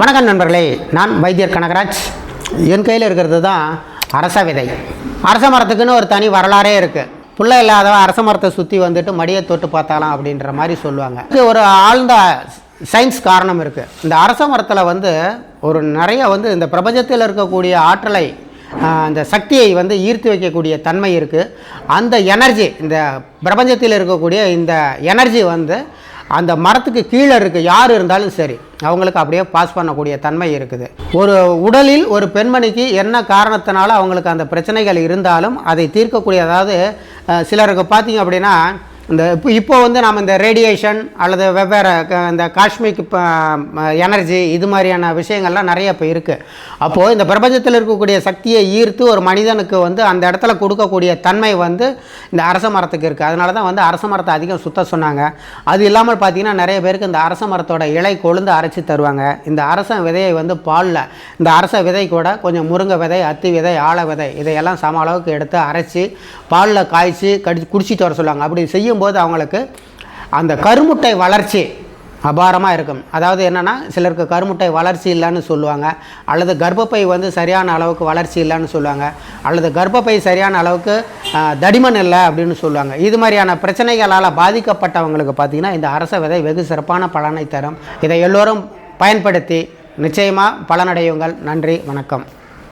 வணக்கம் நண்பர்களே நான் வைத்தியர் கனகராஜ். என் கையில் இருக்கிறது தான் அரச விதை. அரச மரத்துக்குன்னு ஒரு தனி வரலாறே இருக்குது புள்ள இல்லாதவன் அரச மரத்தை சுற்றி வந்துட்டு மடியை தொட்டு பார்த்தாலாம் அப்படின்ற மாதிரி சொல்லுவாங்க. இது ஒரு ஆழ்ந்த சயின்ஸ் காரணம் இருக்குது இந்த அரச மரத்தில் வந்து ஒரு நிறைய வந்து இந்த பிரபஞ்சத்தில் இருக்கக்கூடிய ஆற்றலை அந்த சக்தியை வந்து ஈர்த்து வைக்கக்கூடிய தன்மை இருக்குது அந்த எனர்ஜி இந்த பிரபஞ்சத்தில் இருக்கக்கூடிய இந்த எனர்ஜி வந்து அந்த மரத்துக்கு கீழே இருக்க யார் இருந்தாலும் சரி அவங்களுக்கு அப்படியே பாஸ் பண்ணக்கூடிய தன்மை இருக்குது. ஒரு உடலில் ஒரு பெண்மணிக்கு என்ன காரணத்தினால அவங்களுக்கு அந்த பிரச்சனைகள் இருந்தாலும் அதை தீர்க்கக்கூடிய அதாவது சிலருக்கு பார்த்தீங்க அப்படின்னா இந்த இப்போ இப்போ வந்து நாம் இந்த ரேடியேஷன் அல்லது வெவ்வேறு இந்த காஷ்மிக் எனர்ஜி இது மாதிரியான விஷயங்கள்லாம் நிறைய இப்போ இருக்குது அப்போது இந்த பிரபஞ்சத்தில் இருக்கக்கூடிய சக்தியை ஈர்த்து ஒரு மனிதனுக்கு வந்து அந்த இடத்துல கொடுக்கக்கூடிய தன்மை வந்து இந்த அரச மரத்துக்கு இருக்குது அதனால தான் வந்து அரச மரத்தை அதிகம் சுத்த சொன்னாங்க. அது இல்லாமல் பார்த்தீங்கன்னா நிறைய பேருக்கு இந்த அரச மரத்தோட இலை கொழுந்து அரைச்சி தருவாங்க. இந்த அரச விதையை வந்து பாலில் இந்த அரச விதை கூட கொஞ்சம் முருங்கை விதை அத்தி விதை ஆழ விதை இதையெல்லாம் சம அளவுக்கு எடுத்து அரைச்சி பாலில் காய்ச்சி கடி குடிச்சிட்டு வர சொல்லுவாங்க. அப்படி செய்யும்போது அவங்களுக்கு அந்த கருமுட்டை வளர்ச்சி அபாரமாக இருக்கும். அதாவது என்னென்னா சிலருக்கு கருமுட்டை வளர்ச்சி இல்லைன்னு சொல்லுவாங்க. அல்லது கர்ப்பப்பை வந்து சரியான அளவுக்கு வளர்ச்சி இல்லைன்னு சொல்லுவாங்க. அல்லது கர்ப்பப்பை சரியான அளவுக்கு தடிமன் இல்லை அப்படின்னு சொல்லுவாங்க. இது மாதிரியான பிரச்சனைகளால் பாதிக்கப்பட்டவங்களுக்கு பார்த்திங்கன்னா இந்த அரச விதை வெகு சிறப்பான பலனை தரும். இதை எல்லோரும் பயன்படுத்தி நிச்சயமாக பலனடையுங்கள். நன்றி வணக்கம்.